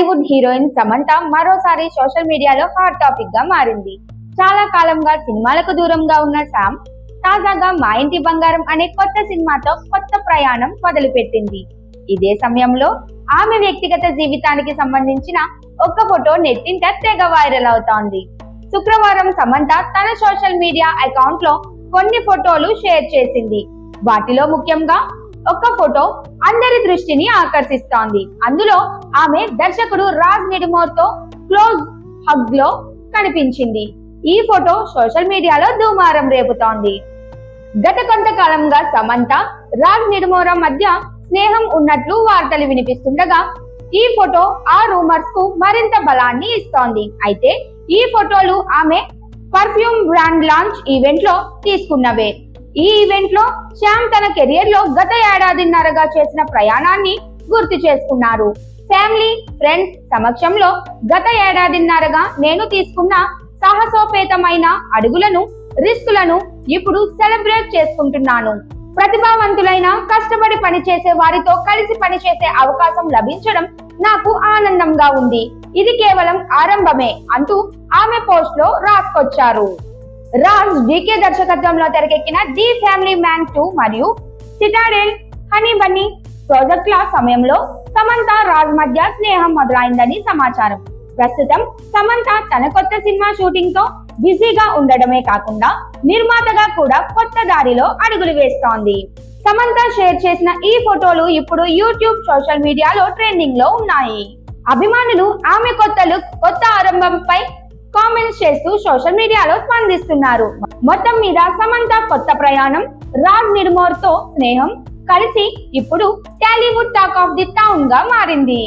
Heroine Samantha మరోసారి social మీడియాలో hot టాపిక్గా మారింది. చాలా కాలంగా సినిమాలకు దూరంగా ఉన్న సామ్ తాజాగా మా ఇంటి బంగారం అనే కొత్త సినిమాతో కొత్త ప్రయాణం మొదలుపెట్టింది. ఇదే సమయంలో ఆమె వ్యక్తిగత జీవితానికి సంబంధించిన ఒక ఫోటో నెట్టింట తెగ వైరల్ అవుతోంది. శుక్రవారం సమంత తన సోషల్ మీడియా అకౌంట్లో కొన్ని ఫోటోలు షేర్ చేసింది. వాటిలో ముఖ్యంగా ఒక ఫోటో అందరి దృష్టిని ఆకర్షిస్తోంది. అందులో ఆమె దర్శకుడు రాజ్ నిడిమోర్తో క్లోజ్ హగ్లో కనిపించింది. ఈ ఫోటో సోషల్ మీడియాలో దుమారం రేపుతోంది. గత కొంతకాలంగా సమంత రాజ్ నిడుమోర మధ్య స్నేహం ఉన్నట్లు వార్తలు వినిపిస్తుండగా ఈ ఫోటో ఆ రూమర్స్కు మరింత బలాన్ని ఇస్తోంది. అయితే ఈ ఫోటోలు ఆమె పర్ఫ్యూమ్ బ్రాండ్ లాంచ్ ఈవెంట్లో తీసుకున్నవే. ఈ ఈవెంట్లో శ్యామ్ తన కెరియర్లో గత ఏడాదిన్నరగా చేసిన ప్రయాణాన్ని గుర్తు చేసుకున్నారు. ఫ్యామిలీ ఫ్రెండ్స్ సమక్షంలో గత ఏడాదిన్నరగా నేను తీసుకున్న సాహసోపేతమైన అడుగులను రిస్కులను ఇప్పుడు సెలబ్రేట్ చేసుకుంటున్నాను. ప్రతిభావంతులైన కష్టపడి పనిచేసే వారితో కలిసి పనిచేసే అవకాశం లభించడం నాకు ఆనందంగా ఉంది. ఇది కేవలం ఆరంభమే అంటూ ఆమె పోస్ట్లో రాసుకొచ్చారు. రాజ్ డీకే దర్శకత్వంలో తెరకెక్కిన ది ఫ్యామిలీ మ్యాన్ టూ మరియు సిటాడెల్ హనీ బన్నీ ప్రాజెక్టుల సమయంలో సమంత రాజ్ మధ్య స్నేహం మొదలైందని సమాచారం. ప్రస్తుతం సమంత తన కొత్త సినిమా షూటింగ్తో బిజీగా ఉండడమే కాకుండా నిర్మాతగా కూడా కొత్త దారిలో అడుగులు వేస్తోంది. సమంత షేర్ చేసిన ఈ ఫోటోలు ఇప్పుడు యూట్యూబ్ సోషల్ మీడియాలో ట్రెండింగ్లో ఉన్నాయి. అభిమానులు ఆమె కొత్త లుక్ కొత్త ఆరంభంపై కామెంట్స్ చేస్తూ సోషల్ మీడియాలో స్పందిస్తున్నారు. మొత్తం మీద సమంత కొత్త ప్రయాణం రాజ్ నిర్మోర్తో స్నేహం కలిసి ఇప్పుడు టాలీవుడ్ టాక్ ఆఫ్ ది టౌన్గా మారింది.